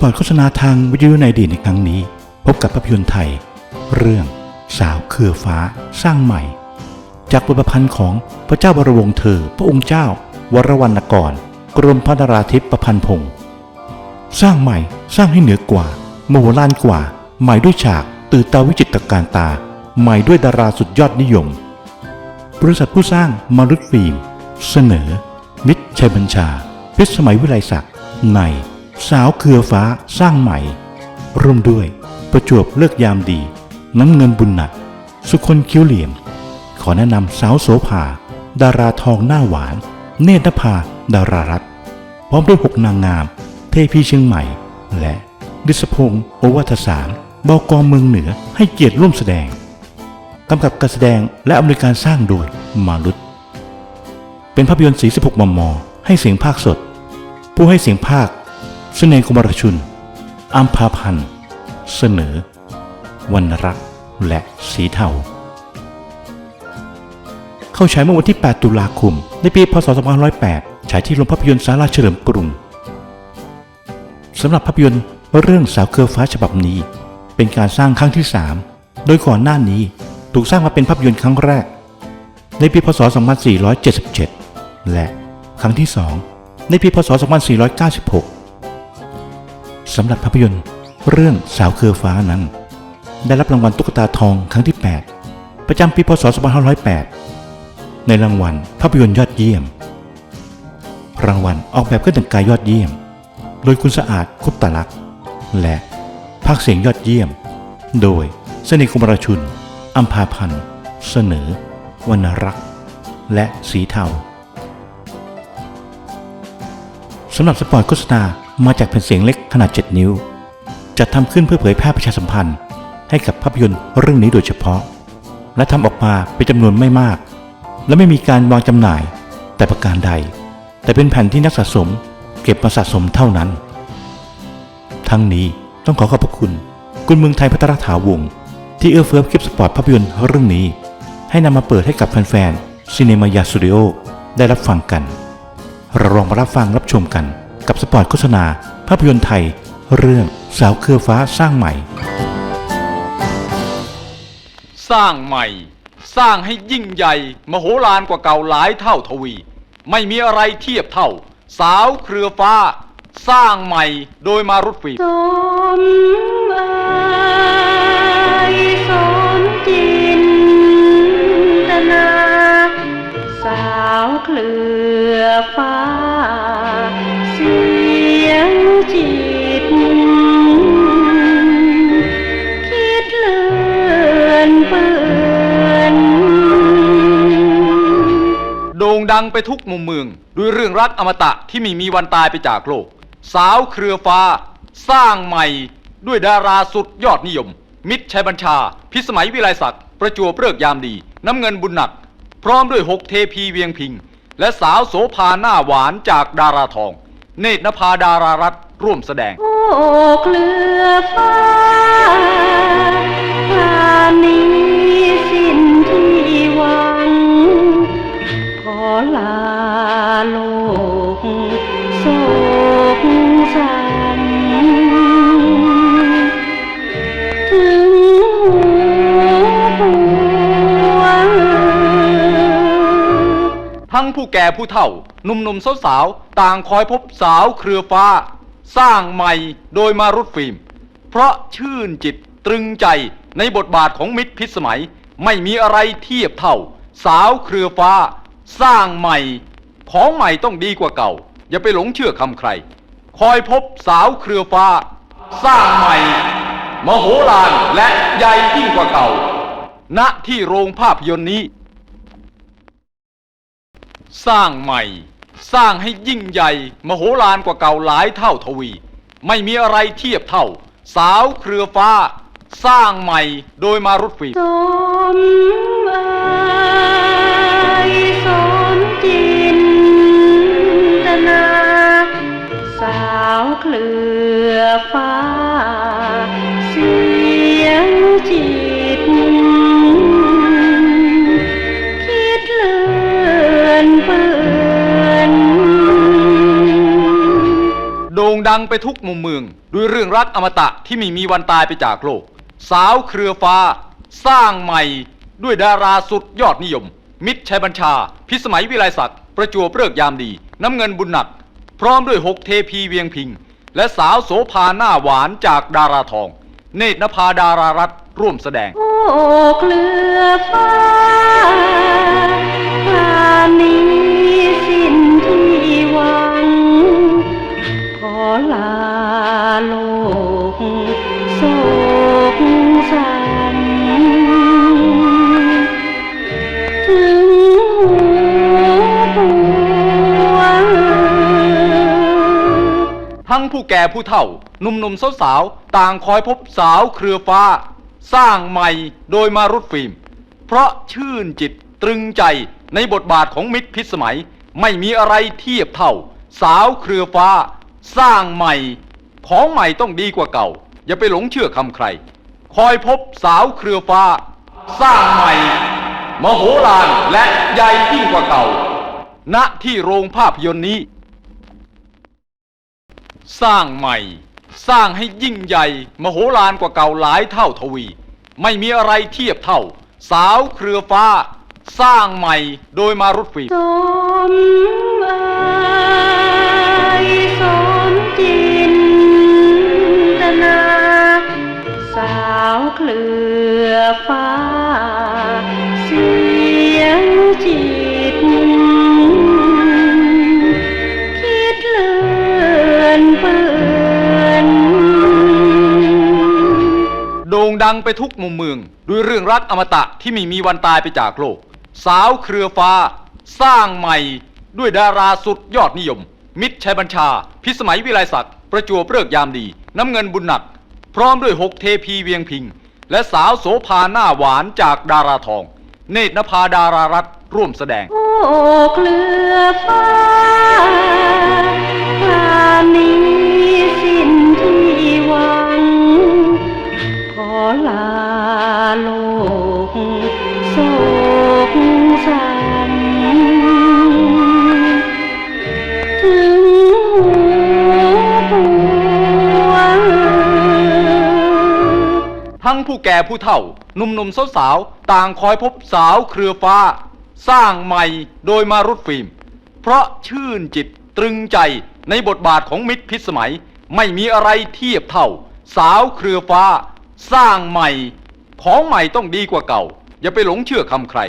ปอร์ตโฆษณาทางวิทยุในดีในครั้งนี้ พบกับภาพยนตร์ไทย เรื่องสาวเครือฟ้าสร้างใหม่ จากบทประพันธ์ของพระเจ้าบรวงศ์เธอ พระองค์เจ้า วรวรรณกร กรมพระนราธิปประพันธ์พงศ์สร้างใหม่สร้างให้เหนือกว่าโมโหลานกว่า ใหม่ด้วยฉากตื่นตาวิจิตรการตา ใหม่ด้วยดาราสุดยอดนิยม บริษัทผู้สร้างมารุตฟิล์ม เสนอ มิตรชัยบัญชา พิสมัยวิไลศักดิ์ใน สาวเครือฟ้าสร้างใหม่ ร่วมด้วยประจวบเลิกยามดี น้ำเงินบุญหนัก สุคนคิ้วเหลี่ยม ขอแนะนำสาวโสภา ดาราทองหน้าหวาน เนตรนภา ดารารัตพร้อมด้วยหกนางงาม เทพีเชียงใหม่ และดิษพงศ์โอวัฒสารบกเมืองเหนือให้เกียรติร่วมแสดงกำกับการแสดงและอำนวยการสร้างโดยมารุตเป็นภาพยนตร์สี16มม ให้เสียงภาคสด ผู้ให้เสียงภาค เสน่ห์กุมารชุนอัมพาพันธ์ เสนอ วันรักและสีเทา เข้าฉายเมื่อวันที่ 8 ตุลาคม ในปี พศ 2508 ฉายที่โรงภาพยนตร์สาราเฉลิมกรุง สำหรับภาพยนตร์เรื่องสาวเครือฟ้าฉบับนี้ เป็นการสร้างครั้งที่ 3 โดยก่อนหน้านี้ถูกสร้างมาเป็นภาพยนตร์ครั้งแรก ในปี พศ 2477 และครั้งที่ 2 ในปี พศ 2496 สำหรับภาพยนตร์เรื่องสาวเครือฟ้านั้น ได้รับรางวัลตุ๊กตาทองครั้งที่ 8 ประจำปีพศ 2508 ในรางวัลภาพยนตร์ยอดเยี่ยม รางวัลออกแบบเครื่องแต่งกายยอดเยี่ยม โดยคุณสะอาดคุปตลักษณ์และภาคเสียงยอดเยี่ยม โดยเสน่ห์คุมรชุนอัมพาพันธ์ เสนอ วรรณรักษ์ และสีเทาสำหรับสปอร์ตโฆษณา มาจากแผ่นเสียงเล็กขนาด 7 นิ้ว จัดทำขึ้นเพื่อเผยแพร่ประชาสัมพันธ์ ให้กับภาพยนตร์เรื่องนี้โดยเฉพาะ และทำออกมาเป็นจำนวนไม่มาก และไม่มีการวางจำหน่ายแต่ประการใด แต่เป็นแผ่นที่นักสะสม เก็บมาสะสมเท่านั้น ทั้งนี้ต้องขอขอบพระคุณ คุณเมืองไทยพัฒนาถาวงศ์ที่เอื้อเฟื้อคลิปสปอร์ตภาพยนตร์เรื่องนี้ ให้นำมาเปิดให้กับแฟนๆซีเนมายาสตูดิโอได้รับฟังกันเราลองมารับฟังรับชมกัน กับสปอร์ตโฆษณา ภาพยนตร์ไทย เรื่องสาวเครือฟ้าสร้างใหม่ สร้างใหม่ สร้างให้ยิ่งใหญ่ มโหฬารกว่าเก่าหลายเท่าทวี ไม่มีอะไรเทียบเท่า สาวเครือฟ้า สร้างใหม่โดยมารุตฟิล์ม สมเอย ดังไปทุกมุมเมือง ด้วยเรื่องรักอมตะที่ไม่มีวันตายไปจากโลก สาวเครือฟ้า สร้างใหม่ ด้วยดาราสุดยอดนิยม มิตรชัยบัญชา พิสมัยวิไลศักดิ์ประจวบเลิกยามดี น้ำเงินบุญหนัก พร้อมด้วยหกเทพีเวียงพิง และสาวโสภาหน้าหวานจากดาราทอง เนตรนภาดารารัตน์ร่วมแสดง โอ้เคลือฟ้าพานี้สิ้นที่วังขอ ลาโลกโศกสันถึงหัวทั้งผู้แก่ผู้เฒ่าหนุ่มๆสาวๆต่างคอยพบสาวเครือฟ้า สร้างใหม่โดยมารุตฟิล์ม เพราะชื่นจิตตรึงใจในบทบาทของมิตรพิสมัย ไม่มีอะไรเทียบเท่า สาวเครือฟ้า สร้างใหม่ ของใหม่ต้องดีกว่าเก่า อย่าไปหลงเชื่อคำใคร คอยพบสาวเครือฟ้า สร้างใหม่ มโหฬารและใหญ่ยิ่งกว่าเก่า ณที่โรงภาพยนตร์นี้ สร้างใหม่ สร้างให้ยิ่งใหญ่ มโหฬารกว่าเก่าหลายเท่าทวี ไม่มีอะไรเทียบเท่า สาวเครือฟ้า สร้างใหม่โดยมารุตฟิล์มสม อนเปื่อนโด่งดังไปทุกมุมเมือง ด้วยเรื่องรักอมตะที่ไม่มีวันตายไปจากโลก สาวเครือฟ้า สร้างใหม่ ด้วยดาราสุดยอดนิยม มิตรชัยบัญชา พิสมัยวิไลศักดิ์ประจวบเลิกษ์ยามดี น้ำเงินบุญหนัก พร้อมด้วยหกเทพีเวียงพิง และสาวโสภาหน้าหวานจากดาราทอง เนตรนภาดารารัตน์ร่วมแสดง โอ้เครือฟ้าคราวนี้สิ้นที่หวัง ขอลาโลกโศกสัน ถึงหัวทั้งผู้แก่ผู้เฒ่าหนุ่มๆสาวๆต่างคอยพบสาวเครือฟ้า สร้างใหม่โดยมารุดฟิล์ม เพราะชื่นจิตตรึงใจ ในบทบาทของมิตรพิสมัยไม่มีอะไรเทียบเท่า สาวเครือฟ้า สร้างใหม่ ของใหม่ต้องดีกว่าเก่า อย่าไปหลงเชื่อคำใคร คอยพบสาวเครือฟ้า สร้างใหม่ มโหฬารและใหญ่ยิ่งกว่าเก่า ณที่โรงภาพยนตร์นี้ สร้างใหม่ สร้างให้ยิ่งใหญ่ มโหฬารกว่าเก่าหลายเท่าทวี ไม่มีอะไรเทียบเท่า สาวเครือฟ้า สร้างใหม่โดยมารุดฟิล์มสมเอยสมจินตนา สาวเครือฟ้า เสียงจิต คิดเลื่อนเปื่อนโด่งดังไปทุกมุมเมือง ด้วยเรื่องรักอมตะที่ไม่มีวันตายไปจากโลก สาวเครือฟ้า สร้างใหม่ด้วยดาราสุดยอดนิยม มิตรชัยบัญชา พิสมัยวิไลศักดิ์ประจวบเลิกยามดี น้ำเงินบุญหนัก พร้อมด้วยหกเทพีเวียงพิง และสาวโสภาหน้าหวานจากดาราทอง เนตรนภาดารารัตร่วมแสดง โอ้เครือฟ้าคราวนี้สิ้นที่หวัง ขอลาโลกโศ ผู้แก่ผู้เฒ่า หนุ่มๆสาวๆต่างคอยพบสาวเครือฟ้า สร้างใหม่โดยมารุดฟิล์ม เพราะชื่นจิตตรึงใจในบทบาทของมิตรพิสมัย ไม่มีอะไรเทียบเท่า สาวเครือฟ้า สร้างใหม่ ของใหม่ต้องดีกว่าเก่า อย่าไปหลงเชื่อคำใคร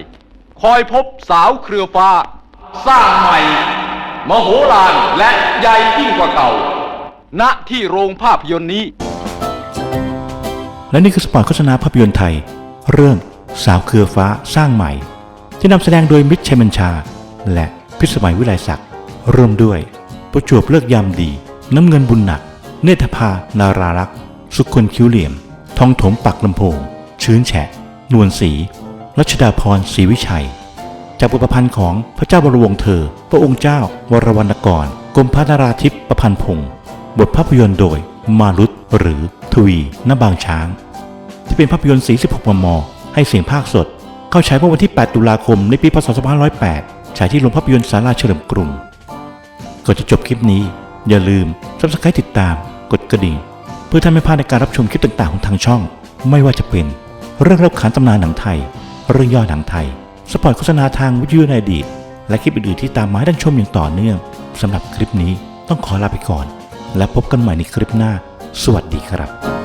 คอยพบสาวเครือฟ้า สร้างใหม่ มโหฬารและใหญ่ยิ่งกว่าเก่า ณที่โรงภาพยนตร์นี้ และนี่คือสปอตโฆษณาภาพยนตร์ไทย เรื่องสาวเครือฟ้าสร้างใหม่ ที่นำแสดงโดยมิตรชัยบัญชา และพิสมัยวิไลศักดิ์ร่วมด้วย ประจวบเลิกยามดี น้ำเงินบุญหนัก เนธภา นารารักษ์สุคนคิ้วเหลี่ยม ทองถมปักลำโพง ชื้นแฉะ นวลศรีรัชดาพรศรีวิชัย จากบทประพันธ์ของพระเจ้าวรวงศ์เธอ พระองค์เจ้าวรวรรณกรกรมพระนราธิปประพันธ์พงศ์บทภาพยนตร์โดย มารุตหรือทวีณบางช้าง ที่เป็นภาพยนตร์สี 16 มม ให้เสียงภาคสด เข้าฉายเมื่อวันที่ 8 ตุลาคมในปี พศ 2508 ฉายที่โรงภาพยนตร์สาราเฉลิมกรุงก่อนจะจบคลิปนี้ อย่าลืม subscribe ติดตาม กดกระดิ่ง เพื่อท่านไม่พลาดในการรับชมคลิปต่างๆของทางช่อง ไม่ว่าจะเป็น เรื่องเล่าขานตำนานหนังไทย เรื่องย่อหนังไทย สปอร์ตโฆษณาทางวิทยุในอดีตและคลิปอื่นๆที่ตามมาให้ท่านชมอย่างต่อเนื่องสำหรับคลิปนี้ต้องขอลาไปก่อน และพบกันใหม่ในคลิปหน้า สวัสดีครับ